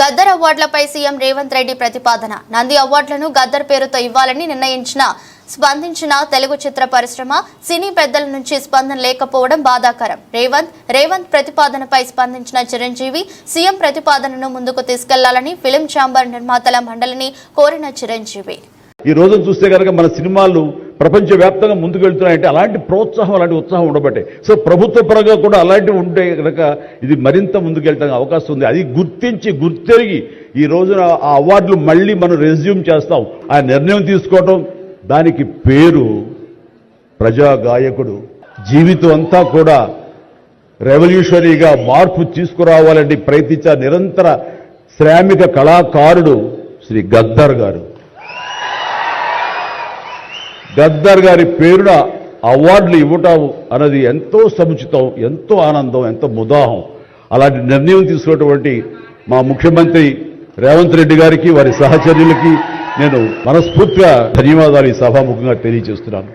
గద్దర్ అవార్డులపై సీఎం రేవంత్ రెడ్డి ప్రతిపాదన. నంది అవార్డులను గద్దర్ పేరుతో ఇవ్వాలని నిర్ణయించిన స్పందించిన తెలుగు చిత్ర పరిశ్రమ సినీ పెద్దల నుంచి స్పందన లేకపోవడం బాధాకరం. రేవంత్ రేవంత్ ప్రతిపాదనపై స్పందించిన చిరంజీవి సీఎం ప్రతిపాదనను ముందుకు తీసుకెళ్ళాలని ఫిలిం ఛాంబర్ నిర్మాతల మండలిని కోరిన చిరంజీవి. ఈ రోజు చూస్తే కనుక మన సినిమాలు ప్రపంచవ్యాప్తంగా ముందుకు వెళ్తున్నాయంటే అలాంటి ప్రోత్సాహం అలాంటి ఉత్సాహం ఉండబట్టే. సో ప్రభుత్వ పరంగా కూడా అలాంటివి ఉంటే కనుక ఇది మరింత ముందుకెళ్ళడానికి అవకాశం ఉంది. అది గుర్తించి గుర్తెరిగి ఈ రోజున ఆ అవార్డులు మళ్ళీ మనం రెజ్యూమ్ చేస్తాం. ఆ నిర్ణయం తీసుకోవటం. దానికి పేరు ప్రజా గాయకుడు. జీవితం అంతా కూడా రెవల్యూషనరీగా మార్పు తీసుకురావాలని ప్రయత్నించే నిరంతర శ్రామిక కళాకారుడు శ్రీ గద్దర్ గారు. గద్దర్ గారి పేరున అవార్డులు ఇవ్వటం అన్నది ఎంతో సముచితం ఎంతో ఆనందం ఎంతో ముదాహం. అలాంటి నిర్ణయం తీసుకున్నటువంటి మా ముఖ్యమంత్రి రేవంత్ రెడ్డి గారికి వారి సహచర్యులకి నేను మనస్ఫూర్తిగా ధన్యవాదాలు ఈ సభాముఖంగా తెలియజేస్తున్నాను.